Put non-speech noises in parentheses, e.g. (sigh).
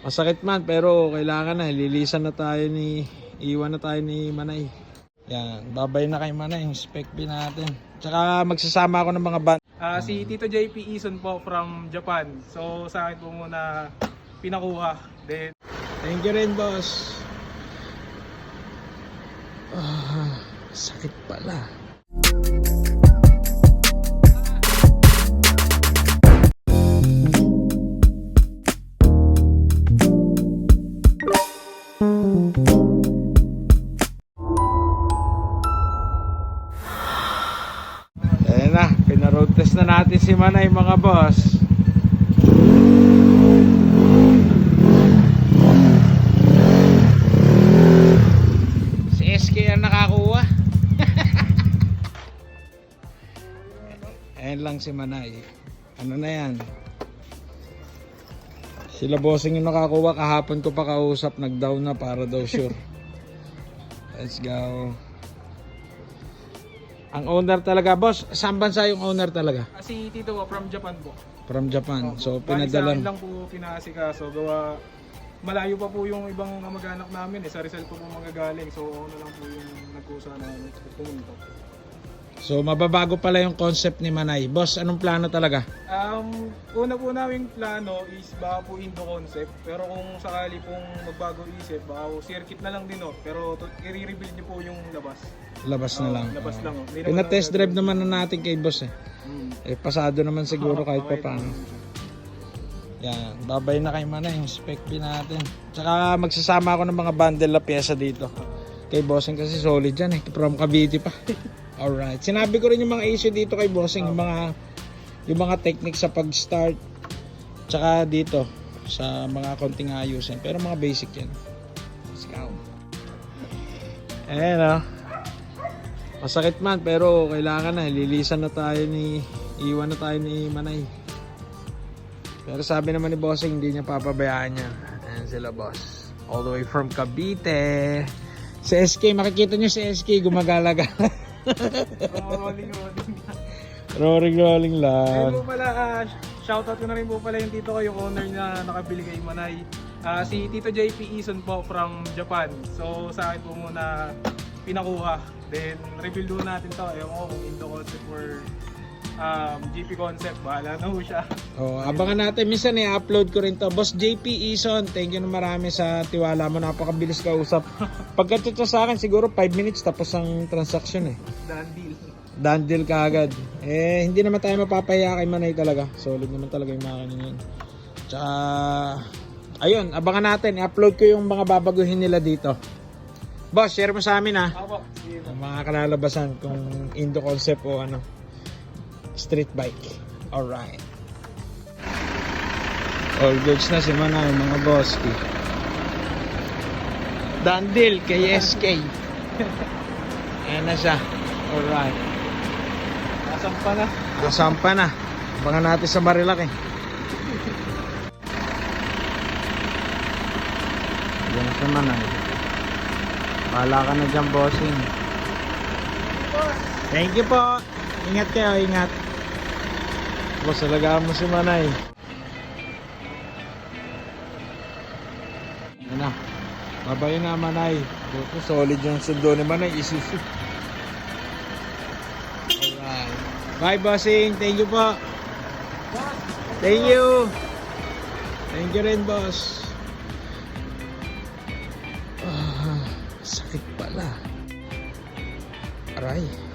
Masakit man, pero kailangan na. Lilisan na tayo ni... Iwan na tayo ni Manay. Yan, babay na kay Manay yung spec B natin. Tsaka magsasama ako ng mga ban. Ah, si Tito JP Ison po from Japan. So sa akin po muna pinakuha. Then Thank you rin, boss. Ah, sakit pala. Ayan na, pinaroad test na natin si Manay mga boss. Si SK ang nakakuha. (laughs) Ayan lang si Manay. Ano na yan? Sila bossing yung nakakuha. Kahapon ko pa kausap. Nag-down na para daw sure. (laughs) Let's go. Ang owner talaga, boss. Saan bansa yung owner talaga? ah, si Tito po from Japan po. From Japan. So, Bali sa akin pinadala. lang po pinasikaso. Gawa malayo pa po yung ibang kamag-anak namin eh. Sa Rizal po po magagaling. So na lang po yung nagkusa na pumunta. So, mababago pala yung concept ni Manay. Boss, anong plano talaga? Um, una po namin plano is baka po Indo concept. Pero kung sakali pong magbago isip, baka po circuit na lang din oh. Pero to, i-rebuild niyo po yung labas. Labas na Oo, lang. labas lang oh. Hindi naman Pina-test drive naman na natin kay boss eh. Hmm. Eh, pasado naman siguro kahit pa Okay. paano. Yan, babay na kay Manay yung spec B natin. Tsaka magsasama ako ng mga bundle na pyesa dito. Kay Bossing kasi solid yan eh. From Cavite pa. (laughs) Alright. Sinabi ko rin yung mga issue dito kay Bossing. Yung mga, yung mga technique sa pag-start. Tsaka dito sa mga konting ayusin. Pero mga basic yan. Go. Ayan oh. Masakit man pero kailangan na. Lilisan na tayo ni... Iwan na tayo ni Manay. Pero sabi naman ni Bossing, hindi niya papabayaan niya. Ayan sila boss. All the way from Cavite. Si SK, makikita niyo si SK gumagalaga. (laughs) Rolling, rolling. rolling rolling Ayun lang. po pala, ah, shoutout ko na rin po pala yung tito ko, yung owner na nakabili kay Manay. Ah, si Tito JP Ison po from Japan. So sa akin po muna pinakuha. Then reveal doon natin to. Ewan ko kung Indo concept or um, GP concept. Bahala na po siya. Oh, abangan natin. Minsan i-upload ko rin to. Boss JP Ison, thank you na marami sa tiwala mo. Napakabilis ka usap. (laughs) Pagka sa akin, siguro 5 minutes tapos ang transaction eh. Done deal. Done deal ka agad. Eh, hindi naman tayo mapapaya kay Manay talaga. Solid naman talaga yung makina niyan. Tsaka, ayun, abangan natin. I-upload ko yung mga babaguhin nila dito. Boss, share mo sa amin ha. Ako. Sige po. Ang mga kalalabasan kung Indo concept o ano. Street bike. Alright. All goods na si Manay, mga boski. Done deal kay SK. (laughs) Ayan na siya. Alright. Nasaan pa na? Nasampa na. Abangan natin sa Marilaki. Yan na naman ay. Bahala ka na dyan, bossing. Thank you po. Ingat kayo, ingat. Boss, mo si Manay. Na. Babay na, Manay. Buto, solid yung sundo ni Manay. Isusu. Alright. Bye, bossing. Thank you po. Thank you. Thank you rin, boss. Ah, sakit pala. Aray.